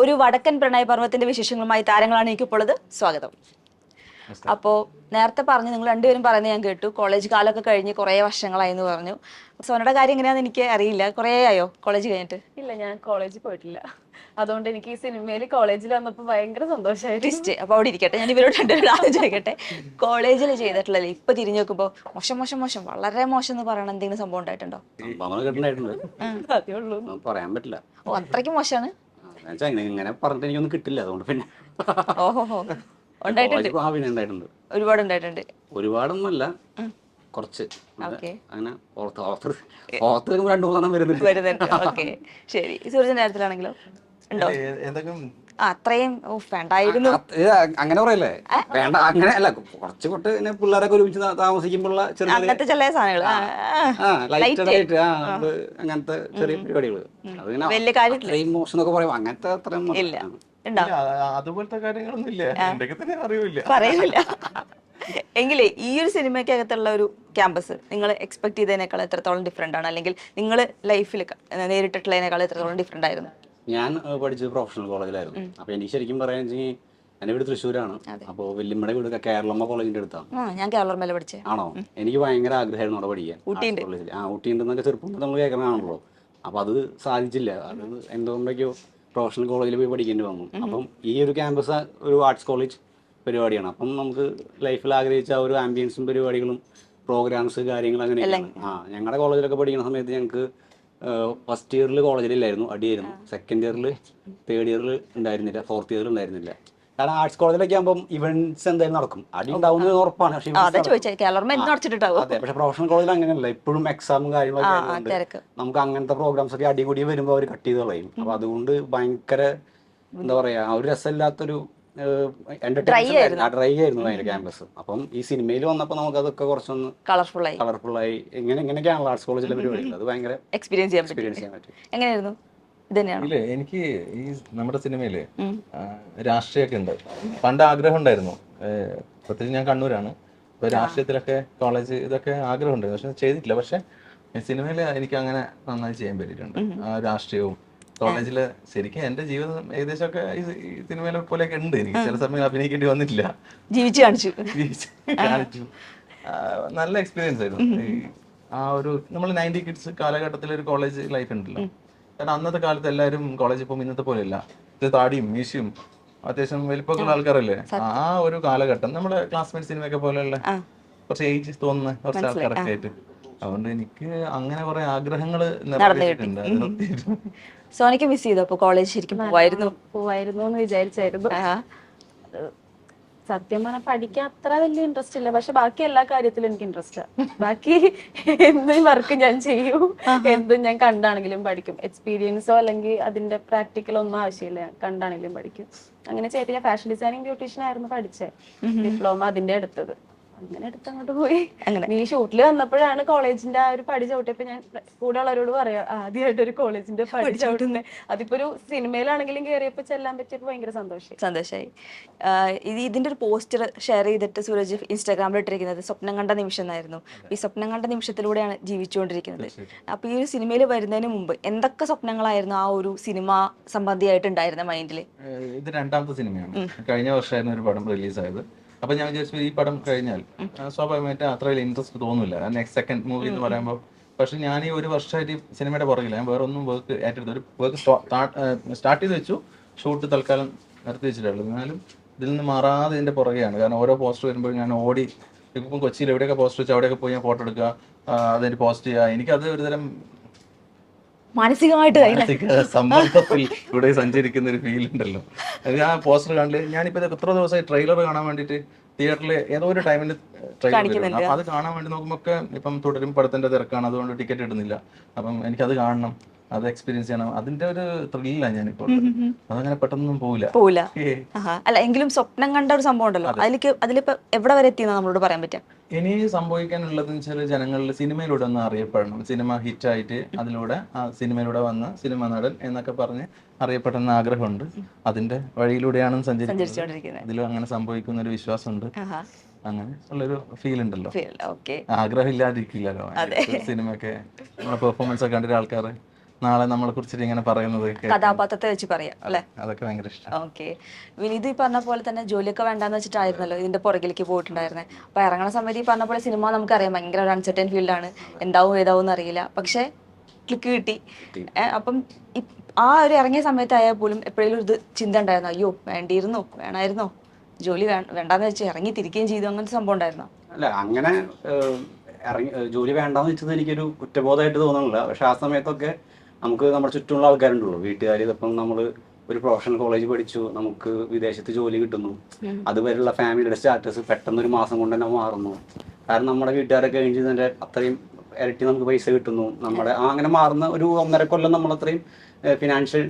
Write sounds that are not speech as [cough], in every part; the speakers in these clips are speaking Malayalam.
ഒരു വടക്കൻ പ്രണയ പർവത്തിന്റെ വിശേഷങ്ങളുമായി താരങ്ങളാണ് എനിക്ക് ഇപ്പോൾ സ്വാഗതം. അപ്പോ നേരത്തെ പറഞ്ഞു നിങ്ങൾ രണ്ടുപേരും പറയുന്നത് ഞാൻ കേട്ടു. കോളേജ് കാലമൊക്കെ കഴിഞ്ഞ് കുറേ വർഷങ്ങളായി എന്ന് പറഞ്ഞു. സോനയുടെ കാര്യം എങ്ങനെയാന്ന് എനിക്ക് അറിയില്ല. കുറേ ആയോ കോളേജ് കഴിഞ്ഞിട്ട്? ഇല്ല ഞാൻ കോളേജിൽ പോയിട്ടില്ല. അതുകൊണ്ട് എനിക്ക് ഈ സിനിമയിൽ കോളേജിൽ വന്നപ്പോൾ ഭയങ്കര സന്തോഷമായിട്ട് അപ്പൊ അപ്പോൾ അവിടെ ഇരിക്കട്ടെ. ഞാൻ ഇവരോട് രണ്ടുപേരും ആലോചിക്കട്ടെ. ചോദിക്കട്ടെ കോളേജിൽ ചെയ്തിട്ടുള്ളല്ലേ ഇപ്പൊ തിരിഞ്ഞു നോക്കുമ്പോൾ മോശം മോശം മോശം വളരെ മോശം എന്ന് പറയണ എന്തെങ്കിലും സംഭവം ഉണ്ടായിട്ടുണ്ടോ? അതേ ഉള്ളൂ. പറയാൻ പറ്റില്ല. ഓ അത്രയ്ക്ക് മോശമാണ്? എന്നുവെച്ചാൽ ഇങ്ങനെ പറഞ്ഞിട്ട് എനിക്കൊന്നും കിട്ടില്ല. അതുകൊണ്ട് പിന്നെ ഓഹോ ഉണ്ടായിട്ടുണ്ട്. ആ പിന്നെ ഉണ്ടായിട്ടുണ്ട്. ഒരുപാട് ഉണ്ടായിട്ടുണ്ട്. ഒരുപാടൊന്നല്ല കുറച്ച്. അങ്ങനെ ഓർത്ത് ഓർത്ത് ഓർത്ത് രണ്ടു മൂന്നെണ്ണം വരുന്നുണ്ട്. വരുന്നുണ്ട്. ഓക്കെ. ശരി. സൂരജിന്റെ കാര്യത്തിലാണെങ്കിലോ ഉണ്ടോ? എന്തെങ്കിലും അത്രയും ഓഫ് വേണ്ടായിരുന്നു. അങ്ങനെ പറയല്ലേ? വേണ്ട അങ്ങനെ അല്ല കുറച്ച് കൊട്ട് പിള്ളേരൊക്കെ ഒരുമിച്ച് താമസിക്കുമ്പോഴുള്ള ചെറിയ അങ്ങനത്തെ ചില സാധനങ്ങൾ ആ ലൈറ്റ് ആ. അങ്ങനത്തെ ചെറിയ പരിപാടികൾ വലിയ കാര്യമില്ല എന്നൊക്കെ പറയും. അങ്ങനത്തെ അത്രയും ഇല്ല. അതുപോലത്തെ കാര്യങ്ങളൊന്നും ഇല്ല. തന്നെ അറിയില്ല പറയില്ല എങ്കിലേ ഈ ഒരു സിനിമക്കകത്തുള്ള ഒരു ക്യാമ്പസ് നിങ്ങൾ എക്സ്പെക്ട് ചെയ്തതിനേക്കാൾ എത്രത്തോളം ഡിഫറെന്റ് ആണ്? അല്ലെങ്കിൽ നിങ്ങൾ ലൈഫിൽ നേരിട്ടിട്ടുള്ളതിനേക്കാൾ എത്രത്തോളം ഡിഫറെന്റ് ആയിരുന്നു? ഞാൻ പഠിച്ചത് പ്രൊഫഷണൽ കോളേജിലായിരുന്നു അപ്പൊ എനിക്ക് ശരിക്കും പറയാൻ വെച്ചെങ്കിൽ എന്റെ വീട് തൃശ്ശൂരാണ്. അപ്പൊ വല്യമ്മയുടെ വീട് കേരളമ്മ കോളേജിന്റെ അടുത്താണ്. ഞാൻ പഠിച്ചേ. ആണോ? എനിക്ക് ഭയങ്കര ആഗ്രഹമായിരുന്നു അവിടെ പഠിക്കാൻ. ഊട്ടിയുണ്ട്. ആ ഊട്ടിയുണ്ടെന്നൊക്കെ ചെറുപ്പം നമ്മൾ കേൾക്കണതാണല്ലോ അപ്പൊ അത് സാധിച്ചില്ല. അത് എന്തുകൊണ്ടൊക്കെയോ പ്രൊഫഷണൽ കോളേജിൽ പോയി പഠിക്കേണ്ടി വന്നു. അപ്പം ഈ ഒരു ക്യാമ്പസ് ഒരു ആർട്സ് കോളേജ് പരിപാടിയാണ്. അപ്പം നമുക്ക് ലൈഫിൽ ആഗ്രഹിച്ച ഒരു ആംബിയൻസും പരിപാടികളും പ്രോഗ്രാംസ് കാര്യങ്ങൾ അങ്ങനെ ആ ഞങ്ങളുടെ കോളേജിലൊക്കെ പഠിക്കുന്ന സമയത്ത് ഞങ്ങൾക്ക് ഫസ്റ്റ് ഇയറിൽ കോളേജിലില്ലായിരുന്നു അടിയായിരുന്നു. സെക്കൻഡ് ഇയറിൽ തേർഡ് ഇയറിൽ ഉണ്ടായിരുന്നില്ല ഫോർത്ത് ഇയറിൽ ഉണ്ടായിരുന്നില്ല കാരണം ആർട്സ് കോളേജിലൊക്കെ ആകുമ്പോൾ ഇവന്റ്സ് എന്തായാലും നടക്കും. അടി ഉണ്ടാവുന്നത് ഉറപ്പാണ് പക്ഷേ പ്രൊഫഷണൽ കോളേജിൽ അങ്ങനെയല്ല. ഇപ്പോഴും എക്സാമും കാര്യങ്ങളൊക്കെ നമുക്ക് അങ്ങനത്തെ പ്രോഗ്രാംസ് ഒക്കെ അടികൂടി വരുമ്പോൾ അവർ കട്ട് ചെയ്ത് കളയും. അപ്പൊ അതുകൊണ്ട് ഭയങ്കര എന്താ പറയാ ആ ഒരു രസമില്ലാത്തൊരു ഡ്രൈ ആയിരുന്നു. അതിന്റെ ക്യാമ്പസ് അപ്പം ഈ സിനിമയിൽ വന്നപ്പോൾ നമുക്ക് അതൊക്കെ കുറച്ചൊന്ന് കളർഫുൾ ആയി. കളർഫുൾ ആയി. ഇങ്ങനെ ഇങ്ങനെയൊക്കെയാണല്ലോ ആർട്സ് കോളേജിലെ പരിപാടികൾ അത് ഭയങ്കര എക്സ്പീരിയൻസ് ചെയ്യാൻ പറ്റും. എക്സ്പീരിയൻസ് ചെയ്യാൻ പറ്റും. എങ്ങനെയായിരുന്നു? ഇല്ല എനിക്ക് ഈ നമ്മുടെ സിനിമയിൽ രാഷ്ട്രീയമൊക്കെ ഉണ്ട്. പണ്ട് ആഗ്രഹം ഉണ്ടായിരുന്നു. പ്രത്യേകിച്ച് ഞാൻ കണ്ണൂരാണ്. ഇപ്പൊ രാഷ്ട്രീയത്തിലൊക്കെ കോളേജ് ഇതൊക്കെ ആഗ്രഹം ഉണ്ടായിരുന്നു പക്ഷെ ചെയ്തിട്ടില്ല. പക്ഷെ സിനിമയിൽ എനിക്ക് അങ്ങനെ നന്നായി ചെയ്യാൻ പറ്റിയിട്ടുണ്ട്. ആ രാഷ്ട്രീയവും കോളേജിൽ ശരിക്കും എന്റെ ജീവിതം ഏകദേശമൊക്കെ ഈ സിനിമയിലെ പോലെയൊക്കെ ഉണ്ട്. എനിക്ക് ചില സമയം അഭിനയിക്കേണ്ടി വന്നിട്ടില്ല ജീവിച്ചു കാണിച്ചു. ജീവിച്ചു കാണിച്ചു. നല്ല എക്സ്പീരിയൻസ് ആയിരുന്നു. ആ ഒരു നമ്മൾ നയന്റി കിഡ്സ് കാലഘട്ടത്തിൽ ഒരു കോളേജ് ലൈഫ് ഉണ്ടല്ലോ. കാരണം അന്നത്തെ കാലത്ത് എല്ലാവരും കോളേജിൽ പോകുമ്പോൾ ഇന്നത്തെ പോലെയല്ല. ഇത് താടിയും മീശയും അത്യാവശ്യം വലിപ്പമൊക്കെയുള്ള ആൾക്കാരല്ലേ? ആ ഒരു കാലഘട്ടം. നമ്മുടെ ക്ലാസ്മേറ്റ് സിനിമയൊക്കെ പോലെയുള്ള കുറച്ച് ഏജ് തോന്നുന്ന കുറച്ച് ആൾക്കാരൊക്കെ ആയിട്ട്. അതുകൊണ്ട് എനിക്ക് അങ്ങനെ കുറെ ആഗ്രഹങ്ങൾ സോനിക്ക് മിസ് ചെയ്തു? അപ്പൊ കോളേജ് ശരിക്കും പോവായിരുന്നു. പോവായിരുന്നു എന്ന് വിചാരിച്ചായിരുന്നു. സത്യം പറഞ്ഞാൽ പഠിക്കാൻ അത്ര വലിയ ഇൻട്രസ്റ്റ് ഇല്ല. പക്ഷെ ബാക്കി എല്ലാ കാര്യത്തിലും എനിക്ക് ഇൻട്രസ്റ്റ് ബാക്കി എന്ത് വർക്ക് ഞാൻ ചെയ്യും എന്തും ഞാൻ കണ്ടാണെങ്കിലും പഠിക്കും. എക്സ്പീരിയൻസോ അല്ലെങ്കിൽ അതിന്റെ പ്രാക്ടിക്കലോ ഒന്നും ആവശ്യമില്ല. കണ്ടാണെങ്കിലും പഠിക്കും. അങ്ങനെ ചെയ്തില്ല. ഫാഷൻ ഡിസൈനിങ് ബ്യൂട്ടീഷ്യൻ ആയിരുന്നു പഠിച്ചത്. ഡിപ്ലോമ അതിന്റെ എടുത്തത് അങ്ങനെ എടുത്ത് അങ്ങോട്ട് പോയി. അങ്ങനെ. നീ ഷൂട്ടിൽ വന്നപ്പോഴാണ് കോളേജിന്റെ ആ ഒരു പടി ചവിട്ടിയപ്പോ ഞാൻ കൂടെ ഉള്ളവരോട് പറയാം ആദ്യമായിട്ട് ഒരു കോളേജിന്റെ പടി ചവിട്ടുന്നത് അതിപ്പോ ഒരു സിനിമയിലാണെങ്കിലും കയറിയപ്പോ ചെല്ലാൻ പറ്റിയപ്പോ ഭയങ്കര സന്തോഷം സന്തോഷമായി ഇത് ഇതിന്റെ ഒരു പോസ്റ്റർ ഷെയർ ചെയ്തിട്ട് സൂരജ് ഇൻസ്റ്റാഗ്രാമിൽ ഇട്ടിരിക്കുന്നത് സ്വപ്നം കണ്ട നിമിഷം എന്നായിരുന്നു. ഈ സ്വപ്നം കണ്ട നിമിഷത്തിലൂടെയാണ് ജീവിച്ചുകൊണ്ടിരിക്കുന്നത്. അപ്പൊ ഈ ഒരു സിനിമയിൽ വരുന്നതിന് മുമ്പ് എന്തൊക്കെ സ്വപ്നങ്ങളായിരുന്നു ആ ഒരു സിനിമ സംബന്ധിയായിട്ട് ഉണ്ടായിരുന്ന മൈൻഡിൽ ഇത് രണ്ടാമത്തെ സിനിമയാണ്. കഴിഞ്ഞ വർഷമായിരുന്നു ഒരു പടം റിലീസായത്. അപ്പൊ ഞാൻ വിചാരിച്ചു ഈ പടം കഴിഞ്ഞാൽ സ്വാഭാവികമായിട്ട് അത്ര വലിയ ഇൻട്രസ്റ്റ് തോന്നില്ല നെക്സ്റ്റ് സെക്കൻഡ് മൂവി എന്ന് പറയുമ്പോൾ പക്ഷെ ഞാൻ ഈ ഒരു വർഷമായിട്ട് ഈ സിനിമയുടെ പുറകില്ല. ഞാൻ വേറെ ഒന്നും വർക്ക് ഏറ്റെടുത്തു ഒരു വർക്ക് സ്റ്റാർട്ട് ചെയ്ത് വെച്ചു. ഷൂട്ട് തൽക്കാലം നിർത്തി വെച്ചിട്ടുള്ളൂ എന്നാലും ഇതിൽ നിന്ന് മാറാതെ ഇതിന്റെ പുറകെയാണ്. കാരണം ഓരോ പോസ്റ്റർ വരുമ്പോൾ ഞാൻ ഓടി ഇപ്പം കൊച്ചിയിൽ എവിടെയൊക്കെ പോസ്റ്റർ വെച്ചാൽ അവിടെയൊക്കെ പോയി ഞാൻ ഫോട്ടോ എടുക്കുക അതിന് പോസ്റ്റ് ചെയ്യുക. എനിക്കത് ഒരു തരം മാനസികമായിട്ട് സമ്മർദ്ദത്തിൽ ഇവിടെ സഞ്ചരിക്കുന്ന ഒരു ഫീൽ ഉണ്ടല്ലോ. അത് ആ പോസ്റ്റർ കണ്ടില്ല ഞാനിപ്പോ എത്ര ദിവസമായി ട്രെയിലർ കാണാൻ വേണ്ടിട്ട് തിയേറ്ററിൽ ഏതോ ഒരു ടൈമിൽ ട്രെയിലർ അപ്പൊ അത് കാണാൻ വേണ്ടി നോക്കുമ്പോൾ ഒക്കെ ഇപ്പം തുടരും പടത്തിന്റെ തിരക്കാണ്. അതുകൊണ്ട് ടിക്കറ്റ് ഇടുന്നില്ല. അപ്പം എനിക്കത് കാണണം. അത് എക്സ്പീരിയൻസ് ചെയ്യണം. അതിന്റെ ഒരു ത്രില്ലാണ് ഞാനിപ്പോൾ അതങ്ങനെ പെട്ടെന്നൊന്നും പോവില്ല. പോവില്ല. അല്ല എങ്കിലും സ്വപ്നം കണ്ട ഒരു സംഭവം ഉണ്ടല്ലോ. അതിലേക്ക് അതിലിപ്പോ എവിടെ വരെ എത്തിയെന്ന് നമ്മളോട് പറയാൻ പറ്റും ഇനി സംഭവിക്കാനുള്ളത് വെച്ചാൽ ജനങ്ങളിൽ സിനിമയിലൂടെ ഒന്ന് അറിയപ്പെടണം. സിനിമ ഹിറ്റായിട്ട് അതിലൂടെ ആ സിനിമയിലൂടെ വന്ന സിനിമ നടൻ എന്നൊക്കെ പറഞ്ഞ് അറിയപ്പെടണമെന്ന് ആഗ്രഹമുണ്ട്. അതിന്റെ വഴിയിലൂടെയാണ് സഞ്ചരിക്കുന്നത്. അതിലും അങ്ങനെ സംഭവിക്കുന്ന ഒരു വിശ്വാസമുണ്ട് അങ്ങനെ ഉള്ളൊരു ഫീൽ ഉണ്ടല്ലോ. ആഗ്രഹം ഇല്ലാതിരിക്കില്ലല്ലോ സിനിമയൊക്കെ നമ്മളെ പെർഫോമൻസ് ഒക്കെ കണ്ടിട്ട് ആൾക്കാർ നാളെ നമ്മളെ കുറിച്ചിട്ട് ഇങ്ങനെ പറയുന്നത് കഥാപാത്രത്തെ വെച്ച് പറയാം അല്ലെ? അതൊക്കെ ഭയങ്കര ഇഷ്ടം. ഓക്കെ. വിനീത് ഈ പറഞ്ഞ പോലെ തന്നെ ജോലിയൊക്കെ വേണ്ടാന്ന് വെച്ചിട്ടായിരുന്നല്ലോ ഇതിന്റെ പുറകിലേക്ക് പോയിട്ടുണ്ടായിരുന്നത് അപ്പൊ ഇറങ്ങണ സമയത്ത് ഈ പറഞ്ഞ പോലെ സിനിമ നമുക്കറിയാം ഭയങ്കര ഒരു അൺസർട്ടൺ ഫീൽഡ് ആണ്. എന്താവും ഏതാവും എന്ന് അറിയില്ല. പക്ഷെ ക്ലിക്ക് കിട്ടി. അപ്പം ആ ഒരു ഇറങ്ങിയ സമയത്തായാൽ പോലും എപ്പോഴെങ്കിലും ഒരു ഇത് ചിന്ത ഉണ്ടായിരുന്നോ? അയ്യോ വേണ്ടിയിരുന്നോ? വേണമായിരുന്നോ? ജോലി വേണ്ടാന്ന് വെച്ച് ഇറങ്ങി തിരിക്കുകയും ചെയ്തു. അങ്ങനത്തെ സംഭവം ഉണ്ടായിരുന്നോ? അല്ല അങ്ങനെ ഇറങ്ങി ജോലി വേണ്ടാന്ന് വെച്ചത് എനിക്കൊരു കുറ്റബോധമായിട്ട് തോന്നുന്നില്ല. പക്ഷെ ആ സമയത്തൊക്കെ നമുക്ക് നമ്മുടെ ചുറ്റുമുള്ള ആൾക്കാരുണ്ടല്ലോ. വീട്ടുകാർ ഇപ്പം നമ്മൾ ഒരു പ്രൊഫഷണൽ കോളേജ് പഠിച്ചു നമുക്ക് വിദേശത്ത് ജോലി കിട്ടുന്നു. അതുവരെയുള്ള ഫാമിലിയുടെ സ്റ്റാറ്റസ് പെട്ടെന്ന് ഒരു മാസം കൊണ്ട് തന്നെ മാറുന്നു. കാരണം നമ്മുടെ വീട്ടുകാരൊക്കെ കഴിഞ്ഞ് തന്നെ അത്രയും ഇരട്ടി നമുക്ക് പൈസ കിട്ടുന്നു. നമ്മുടെ അങ്ങനെ മാറുന്ന ഒരു ഒന്നര കൊല്ലം നമ്മൾ അത്രയും ഫിനാൻഷ്യൽ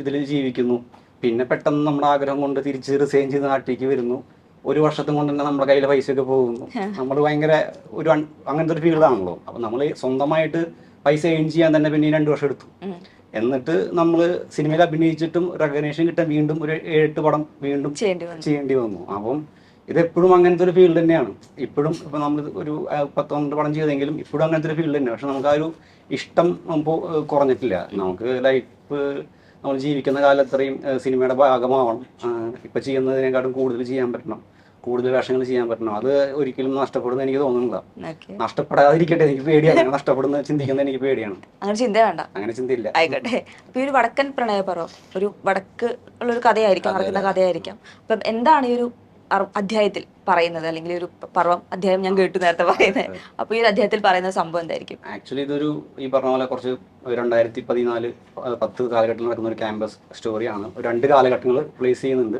ഇതിൽ ജീവിക്കുന്നു. പിന്നെ പെട്ടെന്ന് നമ്മുടെ ആഗ്രഹം കൊണ്ട് തിരിച്ച് റിസൈൻ ചെയ്ത് നാട്ടിലേക്ക് വരുന്നു. ഒരു വർഷത്തും കൊണ്ട് തന്നെ നമ്മുടെ കയ്യിലെ പൈസയൊക്കെ പോകുന്നു. നമ്മൾ ഭയങ്കര ഒരു അങ്ങനത്തെ ഒരു ഫീൽഡാണല്ലോ അപ്പൊ നമ്മൾ സ്വന്തമായിട്ട് പൈസ ഏൺ ചെയ്യാൻ തന്നെ പിന്നെ രണ്ടു വർഷം എടുത്തു. എന്നിട്ട് നമ്മൾ സിനിമയിൽ അഭിനയിച്ചിട്ടും റെക്കഗ്നേഷൻ കിട്ടാൻ വീണ്ടും ഒരു ഏഴെട്ട് പടം വീണ്ടും ചെയ്യേണ്ടി വന്നു. അപ്പം ഇത് എപ്പോഴും അങ്ങനത്തെ ഒരു ഫീൽഡ് തന്നെയാണ്. ഇപ്പോഴും ഇപ്പൊ നമ്മൾ ഒരു പത്ത് പന്ത്രണ്ട് പടം ചെയ്തെങ്കിലും ഇപ്പോഴും അങ്ങനത്തെ ഒരു ഫീൽഡ് തന്നെയാണ് പക്ഷെ നമുക്ക് ആ ഒരു ഇഷ്ടം നമുക്ക് കുറഞ്ഞിട്ടില്ല. നമുക്ക് ലൈഫ് നമ്മൾ ജീവിക്കുന്ന കാലത്രയും സിനിമയുടെ ഭാഗമാവണം. ഇപ്പൊ ചെയ്യുന്നതിനേക്കാളും കൂടുതൽ ചെയ്യാൻ പറ്റണം. കൂടുതൽ വേഷങ്ങൾ ചെയ്യാൻ പറ്റണം? അത് ഒരിക്കലും നഷ്ടപ്പെടുന്ന എനിക്ക് തോന്നുന്നില്ല. നഷ്ടപ്പെടാതിരിക്കട്ടെ എനിക്ക് പേടിയാണ്. നഷ്ടപ്പെടുന്ന ചിന്തിക്കുന്നത് എനിക്ക് പേടിയാണ്. അങ്ങനെ ചിന്ത വേണ്ട. അങ്ങനെ ചിന്തയില്ല ആയിക്കോട്ടെ. അപ്പൊ ഈ ഒരു വടക്കൻ പ്രണയപർവം ഒരു വടക്ക് ഉള്ള ഒരു കഥയായിരിക്കാം നടക്കുന്ന കഥയായിരിക്കാം. അപ്പം എന്താണ് ഈ ഒരു അധ്യായത്തിൽ പറയുന്നത് അല്ലെങ്കിൽ ഒരു പർവം അധ്യായം ഞാൻ കേട്ടു നേരത്തെ പറയുന്നത്. അപ്പൊ ഈ അധ്യായത്തിൽ പറയുന്ന സംഭവം എന്തായിരിക്കും? ആക്ച്വലി ഇതൊരു ഈ പറഞ്ഞ പോലെ കുറച്ച് രണ്ടായിരത്തി പതിനാല് പത്ത് കാലഘട്ടത്തിൽ നടക്കുന്ന ഒരു ക്യാമ്പസ് സ്റ്റോറിയാണ് രണ്ട് കാലഘട്ടങ്ങൾ പ്ലേസ് ചെയ്യുന്നുണ്ട്.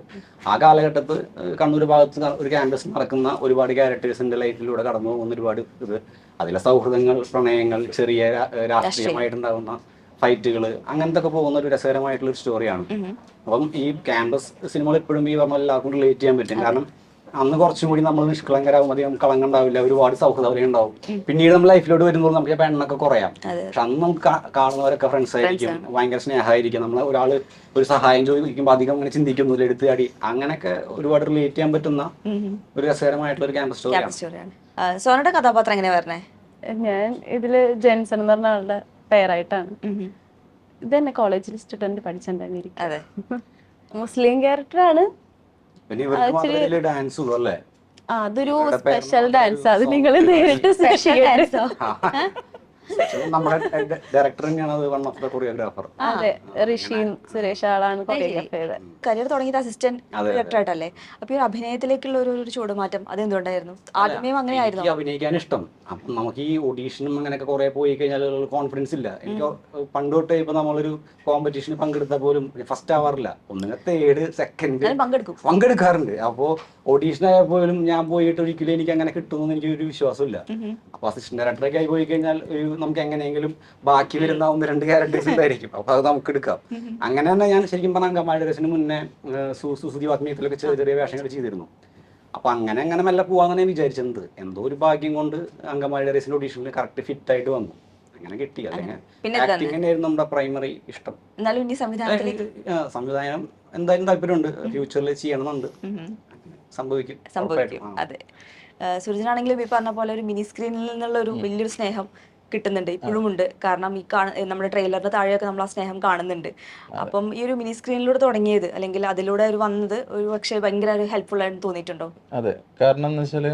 ആ കാലഘട്ടത്ത് കണ്ണൂർ ഭാഗത്ത് ഒരു ക്യാമ്പസ് നടക്കുന്ന ഒരുപാട് ക്യാരക്ടേഴ്സിന്റെ ലൈഫിലൂടെ കടന്നു പോകുന്ന ഒരുപാട് ഇത്. അതിലെ സൗഹൃദങ്ങൾ പ്രണയങ്ങൾ ചെറിയ രാഷ്ട്രീയമായിട്ടുണ്ടാകുന്ന ഫൈറ്റുകൾ അങ്ങനത്തെ ഒക്കെ പോകുന്ന ഒരു രസകരമായിട്ടുള്ള ഒരു സ്റ്റോറിയാണ് അപ്പം ഈ ക്യാമ്പസ് സിനിമകൾ എപ്പോഴും ഈ പറഞ്ഞ എല്ലാവർക്കും റിലേറ്റ് ചെയ്യാൻ പറ്റും. കാരണം അന്ന് കുറച്ചും കൂടി നമ്മൾ നിഷ്കളങ്കരാകും അധികം കളങ്കം ഉണ്ടാവില്ല ഒരുപാട് സൗഹൃദം ഉണ്ടാവും. പിന്നീട് നമ്മൾ ലൈഫിലോട്ട് വരുമ്പോൾ നമുക്ക് ചിലപ്പോൾ എണ്ണൊക്കെ കുറയാം. പക്ഷെ അന്ന് നമുക്ക് കാണുന്നവരൊക്കെ ഫ്രണ്ട്സ് ആയിരിക്കും. ഭയങ്കര സ്നേഹമായിരിക്കും. നമ്മൾ ഒരാൾ ഒരു സഹായം ചോദിക്കുമ്പോൾ അധികം അങ്ങനെ ചിന്തിക്കുന്നില്ല. എടുത്ത് ചാടി. അങ്ങനെയൊക്കെ ഒരുപാട് റിലേറ്റ് ചെയ്യാൻ പറ്റുന്ന ഒരു രസകരമായിട്ടുള്ള ഒരു ക്യാമ്പസ് സ്റ്റോറിയാണ് സ്റ്റോറിയാണ് സോനയുടെ കഥാപാത്രം എങ്ങനെയാ പറഞ്ഞേ? ഞാൻ ഇതിൽ ജെൻസൺ എന്ന് പറഞ്ഞ ആളുടെ പേരായിട്ടാണ് ഇത് തന്നെ കോളേജിൽ സ്റ്റുഡന്റ് പഠിച്ചിട്ടുണ്ടായിരിക്കും അതെ. മുസ്ലിം ക്യാരക്ടർ ആണ്. ഇവർക്ക് മാത്രമേ ഡാൻസ് ഉള്ളൂ അല്ലേ? ആ അതൊരു സ്പെഷ്യൽ ഡാൻസ് അത് നിങ്ങൾ നേരിട്ട് സ്പെഷ്യൽ ഡാൻസോ നമ്മുടെ ഡയറക്ടർ തന്നെയാണ് അത് വൺ ഓഫ് ദ കൊറിയോഗ്രാഫർ അതെ. ഋഷി സുരേഷ് ആളാണ് കൊറിയോഗ്രാഫ് ചെയ്തത്. കരിയർ തുടങ്ങിയത് അസിസ്റ്റന്റ് ഡയറക്ടർ ആയിട്ടല്ലേ അപ്പൊ ഈ അഭിനയത്തിലേക്കുള്ള ഒരു ഒരു ചുവടുമാറ്റം അത് എന്തുകൊണ്ടായിരുന്നു ആദ്യമേ അങ്ങനെയായിരുന്നു എനിക്ക് അഭിനയിക്കാൻ ഇഷ്ടം. അപ്പം നമുക്ക് ഈ ഓഡീഷനും അങ്ങനെയൊക്കെ കുറെ പോയി കഴിഞ്ഞാൽ കോൺഫിഡൻസ് ഇല്ല. എനിക്ക് പണ്ട് തൊട്ടേ ഇപ്പൊ നമ്മളൊരു കോമ്പറ്റീഷന് പങ്കെടുത്താൽ പോലും ഫസ്റ്റ് ആവാറില്ല ഒന്നുകിൽ തേർഡ് സെക്കൻഡ് പങ്കെടുക്കും. പങ്കെടുക്കാറുണ്ട്. അപ്പോ ഓഡീഷൻ ആയാൽ പോലും ഞാൻ പോയിട്ട് ഒരിക്കലും എനിക്ക് അങ്ങനെ കിട്ടുമെന്ന് എനിക്ക് ഒരു വിശ്വാസമില്ല. അപ്പൊ അസിസ്റ്റന്റ് ഡയറക്ടറൊക്കെ ആയി പോയി കഴിഞ്ഞാൽ ഒരു നമുക്ക് എങ്ങനെയെങ്കിലും ബാക്കി വരുന്ന ഒന്ന് രണ്ട് ക്യാരക്ടേഴ്സ് ഉണ്ടായിരിക്കും. അപ്പൊ അത് നമുക്ക് എടുക്കാം. അങ്ങനെ തന്നെ ഞാൻ ശരിക്കും പറഞ്ഞ അങ്കമാലി രസിന് മുന്നേ സുസുതി വാത്മീയത്തിലൊക്കെ ചെറിയ ചെറിയ വേഷങ്ങൾ ചെയ്തിരുന്നു. അപ്പൊ അങ്ങനെ അങ്ങനെ മെല്ലെ പോവാന്നാണ് ഞാൻ വിചാരിച്ചത്. എന്തോ ഒരു ഭാഗ്യം കൊണ്ട് അങ്കമാലി രസിന്റെ ഓഡീഷനിൽ കറക്റ്റ് ഫിറ്റ് ആയിട്ട് വന്നു. അങ്ങനെ കിട്ടി. അല്ലെങ്കിൽ നമ്മുടെ പ്രൈമറി ഇഷ്ടം. സംവിധാനം എന്തായാലും താല്പര്യമുണ്ട്. ഫ്യൂച്ചറിൽ ചെയ്യണമെന്നുണ്ട്. സംഭവിക്കും. സംഭവിക്കും. അതെ. സുരജനാണെങ്കിലും ഈ പറഞ്ഞ പോലെ ഒരു മിനി സ്ക്രീനിൽ നിന്നുള്ള ഒരു വലിയൊരു സ്നേഹം കിട്ടുന്നുണ്ട് ഇപ്പോഴും ഉണ്ട്. കാരണം ഈ കാണ നമ്മുടെ ട്രെയിലറിന്റെ താഴെയൊക്കെ നമ്മൾ ആ സ്നേഹം കാണുന്നുണ്ട്. അപ്പം ഈ ഒരു മിനി സ്ക്രീനിലൂടെ തുടങ്ങിയത് അല്ലെങ്കിൽ അതിലൂടെ ഒരു വന്നത് ഒരു പക്ഷേ ഭയങ്കര ഒരു ഹെൽപ്ഫുൾ ആയിട്ട് തോന്നിയിട്ടുണ്ടോ? അതെ. കാരണം എന്ന് വെച്ചാൽ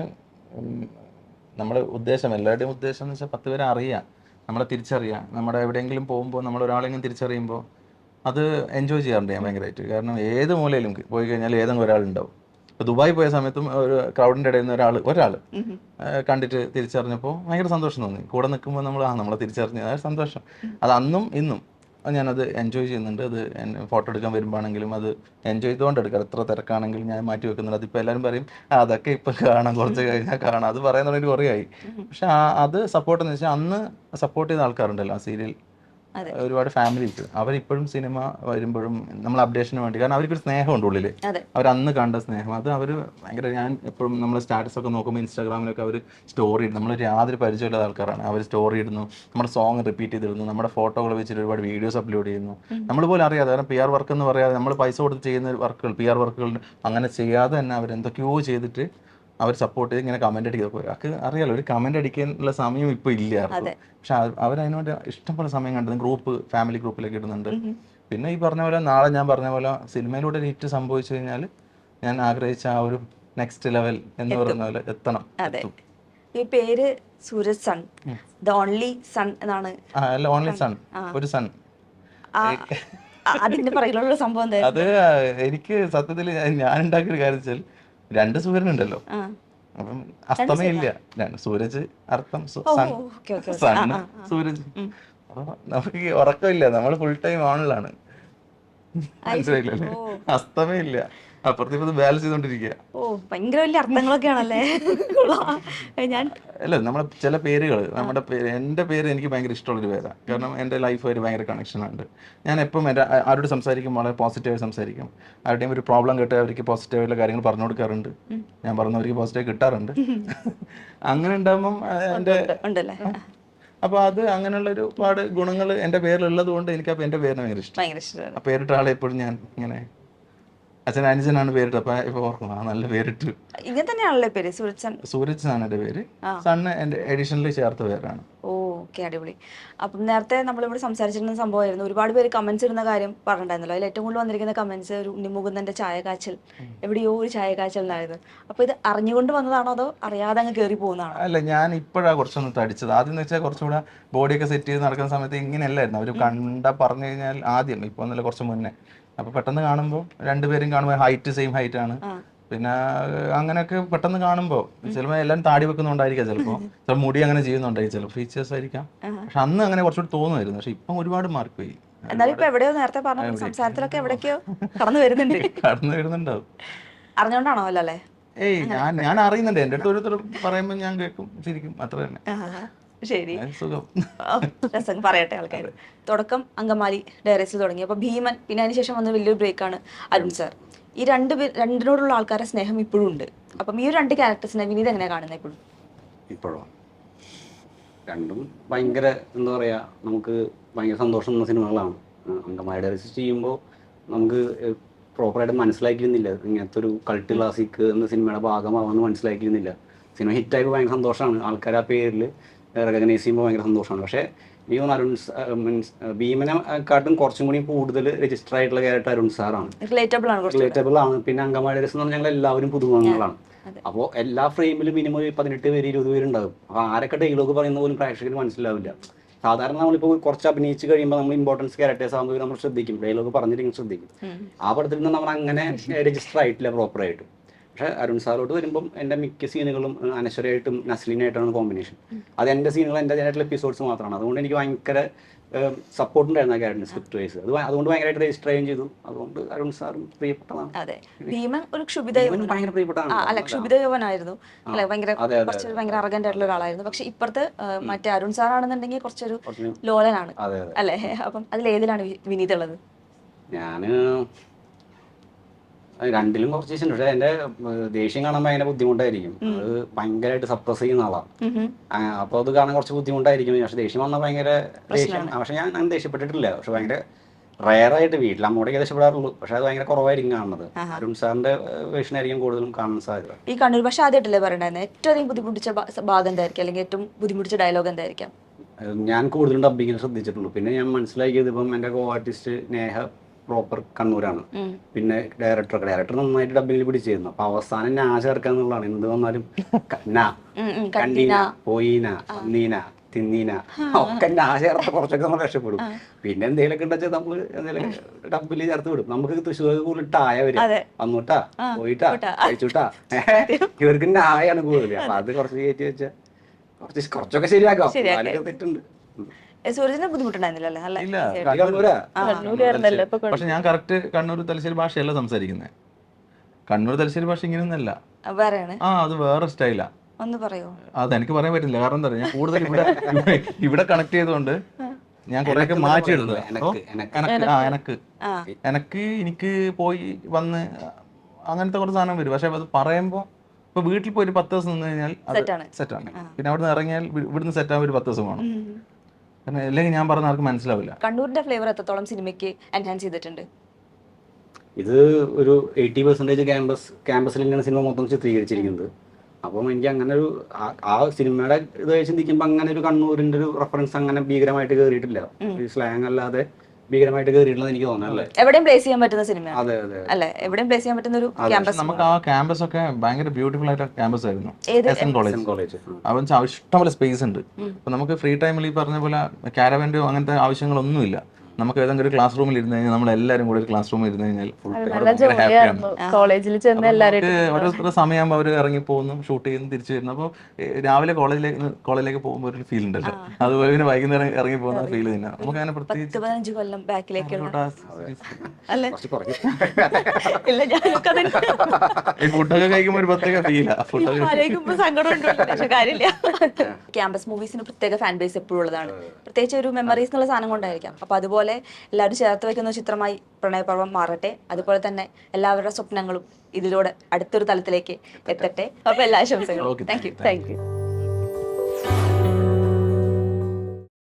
നമ്മുടെ ഉദ്ദേശം എല്ലാവരുടെയും ഉദ്ദേശം എന്ന് വെച്ചാൽ പത്ത് പേരെ അറിയാം. നമ്മളെ തിരിച്ചറിയാം. നമ്മുടെ എവിടെയെങ്കിലും പോകുമ്പോൾ നമ്മൾ ഒരാളെങ്കിലും തിരിച്ചറിയുമ്പോൾ അത് എൻജോയ് ചെയ്യാറുണ്ട് ഞാൻ ഭയങ്കരമായിട്ട് കാരണം ഏത് മൂലയിലും പോയി കഴിഞ്ഞാൽ ഏതെങ്കിലും ഒരാളുണ്ടാവും ഇപ്പോൾ ദുബായി പോയ സമയത്തും ഒരു ക്രൗഡിന്റെ ഇടയിൽ നിന്ന് ഒരാൾ ഒരാൾ കണ്ടിട്ട് തിരിച്ചറിഞ്ഞപ്പോൾ ഭയങ്കര സന്തോഷം തോന്നി. കൂടെ നിൽക്കുമ്പോൾ നമ്മൾ ആ നമ്മളെ തിരിച്ചറിഞ്ഞ അതായത് സന്തോഷം. അത് അന്നും ഇന്നും ഞാനത് എൻജോയ് ചെയ്യുന്നുണ്ട്. അത് ഫോട്ടോ എടുക്കാൻ വരുമ്പോഴാണെങ്കിലും അത് എൻജോയ് ചെയ്തുകൊണ്ട് എടുക്കാം എത്ര തിരക്കാണെങ്കിലും ഞാൻ മാറ്റി വെക്കുന്നുണ്ട്. അതിപ്പോൾ എല്ലാവരും പറയും അതൊക്കെ ഇപ്പം കാണാം കുറച്ച് കഴിഞ്ഞാൽ കാണാം. അത് പറയാൻ തുടങ്ങിയിട്ട് കുറേ ആയി. പക്ഷെ ആ- അത് സപ്പോർട്ട് എന്ന് വെച്ചാൽ അന്ന് സപ്പോർട്ട് ചെയ്ത ആൾക്കാരുണ്ടല്ലോ ആ സീരിയൽ. ഒരുപാട് ഫാമിലീസ് അവരിപ്പോഴും സിനിമ വരുമ്പോഴും നമ്മൾ അപ്ഡേഷന് വേണ്ടി. കാരണം അവർക്ക് ഒരു സ്നേഹമുണ്ട് ഉള്ളിൽ അവർ അന്ന് കണ്ട സ്നേഹം. അത് അവർ ഭയങ്കര ഞാൻ എപ്പോഴും നമ്മൾ സ്റ്റാറ്റസ് ഒക്കെ നോക്കുമ്പോൾ ഇൻസ്റ്റാഗ്രാമിലൊക്കെ അവർ സ്റ്റോറി ഇടും. നമ്മൾ യാതൊരു പരിചയമില്ലാത്ത ആൾക്കാരാണ്. അവർ സ്റ്റോറി ഇടുന്നു. നമ്മുടെ സോങ് റിപ്പീറ്റ് ചെയ്തിടുന്നു നമ്മുടെ ഫോട്ടോകൾ വെച്ചിട്ട് ഒരുപാട് വീഡിയോസ് അപ്ലോഡ് ചെയ്യുന്നു. നമ്മൾ പോലും അറിയാതെ കാരണം പി ആർ വർക്ക് എന്ന് പറയാതെ നമ്മൾ പൈസ കൊടുത്ത് ചെയ്യുന്ന വർക്കുകൾ പി ആർ വർക്കുകൾ അങ്ങനെ ചെയ്യാതെ തന്നെ അവർ എന്തൊക്കെയോ ചെയ്തിട്ട് അവർ സപ്പോർട്ട് ചെയ്ത് ഇങ്ങനെ കമന്റ് അടിക്കുക. അവർക്ക് അറിയാലോ ഒരു കമന്റ് അടിക്കാനുള്ള സമയം ഇപ്പൊ ഇല്ല. പക്ഷെ അവർ അതിനുവേണ്ടി ഇഷ്ടംപോലെ സമയം കണ്ടത് ഗ്രൂപ്പ് ഫാമിലി ഗ്രൂപ്പിലേക്ക് ഇടുന്നുണ്ട്. പിന്നെ ഈ പറഞ്ഞ പോലെ നാളെ ഞാൻ പറഞ്ഞ പോലെ സിനിമയിലൂടെ ഒരു ഹിറ്റ് സംഭവിച്ചു കഴിഞ്ഞാൽ ഞാൻ ആഗ്രഹിച്ച ആ ഒരു നെക്സ്റ്റ് ലെവൽ എന്ന് പറയുന്ന പോലെ എത്തണം. അതെ. ഈ പേര് Suraj son. The only son എന്നാണ്. Only son. ഒരു സൺ അതിന്റെ പുറകിലുള്ള സംഭവം അത് എനിക്ക് സത്യത്തിൽ ഞാൻ ഉണ്ടാക്കിയ കാര്യം വെച്ചാൽ രണ്ട് സൂര്യനുണ്ടല്ലോ. അപ്പം അസ്തമയില്ല. സൂരജ് അർത്ഥം സണ് സൂരജ്. അപ്പൊ നമുക്ക് ഉറക്കമില്ല. നമ്മൾ ഫുൾ ടൈം ഓണിലാണ് മനസ്സിലായില്ലേ? അസ്തമയില്ല. അപ്പുറത്ത് ഇപ്പുറത്ത് ബാലൻസ് ചെയ്തോണ്ടിരിക്കുക ഓ ഭയങ്കര വലിയ അർത്ഥങ്ങളൊക്കെയാണല്ലേ? ഞാൻ അല്ല നമ്മുടെ ചില പേരുകൾ നമ്മുടെ പേര് എന്റെ പേര് എനിക്ക് ഭയങ്കര ഇഷ്ടമുള്ളൊരു പേരാണ് കാരണം എന്റെ ലൈഫുമായിട്ട് ഭയങ്കര കണക്ഷൻ ഉണ്ട്. ഞാൻ എപ്പം എന്റെ ആരോട് സംസാരിക്കും വളരെ പോസിറ്റീവായി സംസാരിക്കും. ആരുടെയും ഒരു പ്രോബ്ലം കേട്ട് അവർക്ക് പോസിറ്റീവായിട്ടുള്ള കാര്യങ്ങൾ പറഞ്ഞു കൊടുക്കാറുണ്ട്. ഞാൻ പറഞ്ഞവർക്ക് പോസിറ്റീവ് കിട്ടാറുണ്ട്. അങ്ങനെ ഉണ്ടാകുമ്പം എന്റെ അപ്പോൾ അത് അങ്ങനെയുള്ള ഒരുപാട് ഗുണങ്ങൾ എന്റെ പേരിലുള്ളത് കൊണ്ട് എനിക്ക് എന്റെ എന്റെ പേരിന് ഭയങ്കര ഇഷ്ടം. ആ പേരിട്ട ആളെ എപ്പോഴും ഞാൻ ഇങ്ങനെ അച്ഛൻ അനുജനാണ് പേരിട്ട് അപ്പൊ ഇപ്പൊ ഓർക്കണം ആ നല്ല പേരിട്ട്. ഇങ്ങനെ തന്നെയാണല്ലേ പേര്? സൂരജ് സൂരജ് ആണ് എന്റെ പേര് സണ്ണ് എന്റെ എഡിഷനിൽ ചേർത്ത പേരാണ്. ഓ ഓക്കെ അടിപൊളി. അപ്പം നേരത്തെ നമ്മളിവിടെ സംസാരിച്ചിരുന്ന സംഭവമായിരുന്നു. ഒരുപാട് പേര് കമന്റ്സ് ഇടുന്ന കാര്യം പറഞ്ഞിട്ടുണ്ടായിരുന്നല്ലോ. അതിൽ ഏറ്റവും കൂടുതൽ വന്നിരിക്കുന്ന കമന്റ്സ് ഒരു ഉണ്ണിമുകുന്ദന്റെ ചായ കാച്ചൽ എവിടെയോ ഒരു ചായ കാച്ചൽ എന്നായിരുന്നു അപ്പൊ ഇത് അറിഞ്ഞുകൊണ്ട് വന്നതാണോ അതോ അറിയാതെ അങ്ങ് കയറി പോകുന്നതാണോ? അല്ല ഞാൻ ഇപ്പോഴാണ് കുറച്ചൊന്ന് തടിച്ചത്. ആദ്യം എന്ന് വെച്ചാൽ കുറച്ചുകൂടെ ബോഡിയൊക്കെ സെറ്റ് ചെയ്ത് നടക്കുന്ന സമയത്ത് ഇങ്ങനെയല്ലായിരുന്നു. അവർ കണ്ട പറഞ്ഞു കഴിഞ്ഞാൽ ആദ്യം ഇപ്പൊ കുറച്ച് മുന്നേ. അപ്പോൾ പെട്ടെന്ന് കാണുമ്പോൾ രണ്ടുപേരും കാണുമ്പോൾ ഹൈറ്റ് സെയിം ഹൈറ്റ് ആണ്. പിന്നെ അങ്ങനെയൊക്കെ പെട്ടെന്ന് കാണുമ്പോൾ ചിലപ്പോൾ എല്ലാം താടി വെക്കുന്നുണ്ടായിരിക്കാം ചിലപ്പോൾ [laughs] ചിലപ്പോൾ മുടി അങ്ങനെ ചെയ്യുന്നുണ്ടായിരിക്കും. ചിലപ്പോൾ ഫീച്ചേഴ്സ് ആയിരിക്കാം. പക്ഷെ അന്ന് അങ്ങനെ കുറച്ചുകൂടി തോന്നുമായിരുന്നു. പക്ഷെ ഇപ്പം ഒരുപാട് മാർക്ക് പോയി. എന്നാലും ഇപ്പൊ എവിടെയോ നേരത്തെ പറഞ്ഞ സംസാരത്തിലൊക്കെ എവിടേക്കോ കടന്നു വരുന്നുണ്ട്. [laughs] കടന്നു വരുന്നുണ്ടാവും. അറിഞ്ഞോണ്ടാണോ അല്ലല്ലേ ഏയ് ഞാൻ ഞാൻ അറിയുന്നുണ്ട്. എന്റെ അടുത്ത് ഓരോരുത്തർ പറയുമ്പോൾ ഞാൻ കേൾക്കും ശരിക്കും അത്ര തന്നെ. ശരി. സുഖം. രസം. പറയട്ടെ ആൾക്കാർ തുടക്കം അങ്കമാലി ഡയറക്ടർ തുടങ്ങി. അപ്പൊ ഭീമൻ പിന്നെ അതിനുശേഷം വന്ന വലിയൊരു ബ്രേക്കാണ് അരുൺ സർ. ഈ രണ്ട് രണ്ടിനോടുള്ള ആൾക്കാരുടെ സ്നേഹം ഇപ്പോഴും ഉണ്ട്. അപ്പം ഈ ഒരു രണ്ട് ക്യാരക്ടേഴ്സിനെ വിനീത് എങ്ങനെ കാണുന്നത് ഇപ്പോഴും? ഇപ്പോഴോ? രണ്ടും ഭയങ്കര എന്താ പറയുക നമുക്ക് ഭയങ്കര സന്തോഷം തന്ന സിനിമകളാണ്. അങ്കമാലി അങ്കമാലിയുടെ ചെയ്യുമ്പോൾ നമുക്ക് പ്രോപ്പറായിട്ട് മനസ്സിലാക്കിയിരുന്നില്ല. ഇങ്ങനത്തെ ഒരു കൾട്ട് ക്ലാസിക് എന്ന സിനിമയുടെ ഭാഗമാവാന്ന് മനസ്സിലാക്കിയിരുന്നില്ല. സിനിമ ഹിറ്റായപ്പോൾ ഭയങ്കര സന്തോഷമാണ്. ആൾക്കാർ ആ പേരിൽ റെക്കഗ്നൈസ് ചെയ്യുമ്പോൾ ഭയങ്കര സന്തോഷമാണ്. പക്ഷേ ഈ ഒന്ന് അരുൺ മീൻസ് ഭീമനെ കാട്ടും കുറച്ചും കൂടി കൂടുതൽ രജിസ്റ്റർ ആയിട്ടുള്ള ക്യാരക്ടർ അരുൺ സാറാണ് റിലേറ്റബിൾ ആണ് പിന്നെ അങ്കമാലി രസം എന്ന് പറഞ്ഞാൽ ഞങ്ങൾ എല്ലാവരും പുതുമുഖങ്ങളാണ്. അപ്പോൾ എല്ലാ ഫ്രെയിമിലും മിനിമം ഒരു പതിനെട്ട് പേര് ഇരുപത് പേരുണ്ടാകും. അപ്പോൾ ആരൊക്കെ ഡയലോഗ് പറയുന്ന പോലും പ്രേക്ഷകർ മനസ്സിലാവില്ല. സാധാരണ നമ്മളിപ്പോൾ കുറച്ച് അഭിനയിച്ച് കഴിയുമ്പോൾ നമ്മൾ ഇമ്പോർട്ടൻസ് ക്യാരക്ടേഴ്സ് ആകുമ്പോൾ നമ്മൾ ശ്രദ്ധിക്കും. ഡയലോഗ് പറഞ്ഞിട്ട് ശ്രദ്ധിക്കും. ആ പടത്തിൽ നിന്ന് നമ്മൾ അങ്ങനെ രജിസ്റ്റർ ആയിട്ടില്ല പ്രോപ്പറായിട്ട് പക്ഷേ അരുൺ സാറോട്ട് വരുമ്പം എന്റെ മിക്ക സീനുകളും അനശ്വരയായിട്ടും നസ്ലിനായിട്ടാണ് കോമ്പിനേഷൻ അത് എന്റെ സീനുകൾ എന്റെ ആയിട്ടുള്ള എപ്പിസോഡ്സ് മാത്രമാണ്. അതുകൊണ്ട് എനിക്ക് ഭയങ്കര സപ്പോർട്ട് ഉണ്ടായിരുന്നു ആ ക്യാരക്ടറിന് സ്ക്രിപ്റ്റ് വൈസ് അത് അതുകൊണ്ട് ഭയങ്കരമായിട്ട് രജിസ്റ്റർ ചെയ്യുകയും ചെയ്തു. അതുകൊണ്ട് അരുൺ സാറും പ്രിയപ്പെട്ടതാണ്. അതെ. ഭീമൻ ഒരു ഭയങ്കര പ്രിയപ്പെട്ടതാണ്. അല്ല ക്ഷുഭിത അല്ലെ ഭയങ്കര കുറച്ചൊരു ഭയങ്കര അറഗന്റ് ആയിട്ടുള്ള ഒരാളായിരുന്നു. പക്ഷെ ഇപ്പുറത്ത് ആ, മറ്റേ അരുൺ സാറാണെന്നുണ്ടെങ്കിൽ കുറച്ചൊരു ലോലനാണ്. അല്ലെ? അപ്പം അതിൽ ഏതിലാണ് വിനീതുള്ളത് ഞാൻ രണ്ടിലും കുറച്ച് പക്ഷെ എന്റെ ദേഷ്യം കാണാൻ ഭയങ്കര ബുദ്ധിമുട്ടായിരിക്കും. അത് ഭയങ്കരമായിട്ട് സപ്രസ് ചെയ്യുന്ന ആളാണ് അപ്പൊ അത് കാണാൻ കുറച്ച് ബുദ്ധിമുട്ടായിരിക്കും. പക്ഷെ ദേഷ്യം വന്നാൽ ഭയങ്കര ദേഷ്യം. പക്ഷെ ഞാൻ അങ്ങനെ ദേഷ്യപ്പെട്ടിട്ടില്ല. പക്ഷെ ഭയങ്കര റയറായിട്ട് വീട്ടിൽ അമ്മോടൊക്കെ ദേഷ്യപ്പെടാറുള്ളൂ. പക്ഷെ അത് ഭയങ്കര കുറവായിരിക്കും കാണുന്നത്. അരുൺ സാറിന്റെ വേഷനായിരിക്കും കൂടുതലും കാണാൻ സാധ്യത. ഈ കണ്ണൂർ ഭാഷ ആദ്യമായിട്ടല്ലേ പറയണ്ടായിരുന്നു ഏറ്റവും അധികം ബുദ്ധിമുട്ടിച്ച ഭാഗം എന്തായിരിക്കും? അല്ലെങ്കിൽ ഏറ്റവും ബുദ്ധിമുട്ടിച്ച ഡയലോഗ് എന്തായിരിക്കും? ഞാൻ കൂടുതലും ഡബിങ്ങിൽ ശ്രദ്ധിച്ചിട്ടുള്ളൂ. പിന്നെ ഞാൻ മനസ്സിലാക്കിയത് ഇപ്പം എന്റെ കോ ആർട്ടിസ്റ്റ് നേഹ പ്രോപ്പർ കണ്ണൂരാണ്. പിന്നെ ഡയറക്ടർ ഡയറക്ടർ നന്നായിട്ട് പിടി ചെയ്യുന്നു അപ്പൊ അവസാനം നാ ചേർക്കാന്നുള്ളതാണ് എന്ത് വന്നാലും ക- നാ കണ്ടീന. പോയിന നീന തിന്നീന ഒക്കെ നാ ചേർത്ത് കുറച്ചൊക്കെ നമ്മൾ രക്ഷപ്പെടും. പിന്നെ എന്തെങ്കിലുമൊക്കെ ഉണ്ടെച്ചാൽ നമ്മൾ എന്തെങ്കിലും ഡബിൽ ചേർത്ത് വിടും. നമുക്ക് തൃശ്ശൂർ കൂടുതൽ ടായ വരും വന്നൂട്ടാ പോയിട്ടാ കഴിച്ചുട്ടാ. [laughs] ഇവർക്ക് നായാണ് കൂടുതൽ അപ്പൊ അത് കുറച്ച് കയറ്റി വെച്ചാൽ കുറച്ച് കുറച്ചൊക്കെ ശരിയാക്കാം. തെറ്റുണ്ട്. സൂരജിന് ബുദ്ധിമുട്ടുണ്ടായിരുന്നില്ല അല്ലേ നല്ല ഇല്ല ഈ കണ്ണൂരാ കണ്ണൂരായിരുന്നല്ലോ ഇപ്പൊ പക്ഷെ ഞാൻ കറക്റ്റ് കണ്ണൂർ തലശ്ശേരി ഭാഷയല്ല സംസാരിക്കുന്നത് കണ്ണൂർ തലശ്ശേരി ഭാഷ ഇങ്ങനെയൊന്നല്ല. ആ, ആ അത് വേറെ സ്റ്റൈലാ ഒന്ന് പറയോ? അത് എനിക്ക് പറയാൻ പറ്റില്ല. കാരണം എന്താ ഞാൻ കൂടുതൽ ഇവിടെ ഇവിടെ കണക്ട് ചെയ്തുകൊണ്ട് ഞാൻ കുറെയൊക്കെ മാറ്റിയെടുത്തത് എനക്ക്, എനക്ക്. എനക്ക്. ആ എനക്ക്. ആ. എനക്ക് എനിക്ക് പോയി വന്ന് അങ്ങനത്തെ കുറച്ച് സാധനം വരും. പക്ഷെ അത് പറയുമ്പോ ഇപ്പൊ വീട്ടിൽ പോയി ഒരു പത്ത് ദിവസം നിന്ന് കഴിഞ്ഞാൽ സെറ്റ് സെറ്റാണ് സെറ്റാണ് പിന്നെ അവിടുന്ന് നിന്ന് ഇറങ്ങിയാൽ ഇവിടുന്ന് സെറ്റ് ആവാൻ ഒരു പത്ത് ദിവസം വേണം. അല്ലെങ്കിൽ ഞാൻ പറഞ്ഞ ആർക്കും മനസ്സിലാവില്ല. കണ്ണൂരിന്റെ ഫ്ലേവർ എത്രത്തോളം സിനിമയ്ക്ക് എൻഹാൻസ് ചെയ്തിട്ടുണ്ട്? ഇത് ഒരു എയ്റ്റി പെർസെന്റേജ് ക്യാമ്പസ് ക്യാമ്പസിൽ തന്നെയാണ് സിനിമ മൊത്തം ചിത്രീകരിച്ചിരിക്കുന്നത്. അപ്പം എനിക്ക് അങ്ങനെ ഒരു ആ- സിനിമയുടെ ഇത് വെച്ച് ചിന്തിക്കുമ്പോൾ അങ്ങനെ ഒരു കണ്ണൂരിന്റെ ഒരു റെഫറൻസ് അങ്ങനെ ഭീകരമായിട്ട് കയറിയിട്ടില്ല ഈ സ്ലാങ് അല്ലാതെ ഭീകരമായിട്ട് കയറിയിട്ടുള്ളത് എനിക്ക് തോന്നുന്നല്ലേ എവിടെയും പ്ലേസ് ചെയ്യാൻ പറ്റുന്ന സിനിമയാണ് അതെ അതെ അല്ലെ? എവിടെയും പ്ലേസ് ചെയ്യാൻ പറ്റുന്ന ഒരു ക്യാമ്പസ് നമുക്ക് ആ ക്യാമ്പസ് ഒക്കെ ഭയങ്കര ബ്യൂട്ടിഫുൾ ആയിട്ട് ക്യാമ്പസ് ആയിരുന്നു. എസ് എൻ കോളേജ് കോളേജ് അവൻ ഇഷ്ടംപോലെ സ്പേസ് ഉണ്ട്. അപ്പൊ നമുക്ക് ഫ്രീ ടൈമിൽ ഈ പറഞ്ഞ പോലെ കാരവന്റെ അങ്ങനത്തെ ആവശ്യങ്ങളൊന്നുമില്ല. നമുക്ക് ഏതെങ്കിലും ഒരു ക്ലാസ് റൂമിൽ ഇരുന്ന് കഴിഞ്ഞാൽ നമ്മൾ എല്ലാവരും കൂടെ ഒരു ക്ലാസ് റൂമിൽ ഇരുന്ന് കഴിഞ്ഞാൽ. ജോലിയായിരുന്നു കോളേജിൽ ചെന്ന് എല്ലാവരും ഓരോ ഓരോരുത്തരുടെ സമയമാകുമ്പോൾ അവർ ഇറങ്ങി പോകുന്നു ഷൂട്ട് ചെയ്യുന്നു തിരിച്ചു വരുന്നു. അപ്പോൾ രാവിലെ കോളേജിലേക്ക് കോളേജിലേക്ക് പോകുമ്പോൾ ഒരു ഫീൽ ഉണ്ടല്ലോ. അതുപോലെ പിന്നെ വൈകുന്നേരം ഇറങ്ങി പോകുന്ന ഫീൽ തന്നെ നമുക്ക് അങ്ങനെ പ്രത്യേകിച്ച് പതിനഞ്ച് കൊല്ലം ഫുഡൊക്കെ കഴിക്കുമ്പോൾ ഒരു പ്രത്യേക ഫീലാ ഫുഡൊക്കെ ക്യാമ്പസ് മൂവീസിന് പ്രത്യേക ഫാൻ ബേസ് എപ്പോഴും ഉള്ളതാണ്. പ്രത്യേകിച്ച് ഒരു മെമ്മറീസ് എന്നുള്ള സാധനം കൊണ്ടായിരിക്കാം. അപ്പൊ അതുപോലെ എല്ലാവരും ചേർത്ത് വെക്കുന്ന ചിത്രമായി പ്രണയപർവം മാറട്ടെ. അതുപോലെ തന്നെ എല്ലാവരുടെ സ്വപ്നങ്ങളും ഇതിലൂടെ അടുത്തൊരു തലത്തിലേക്ക് എത്തട്ടെ. അപ്പൊ എല്ലാ ആശംസകളും. Thank you thank you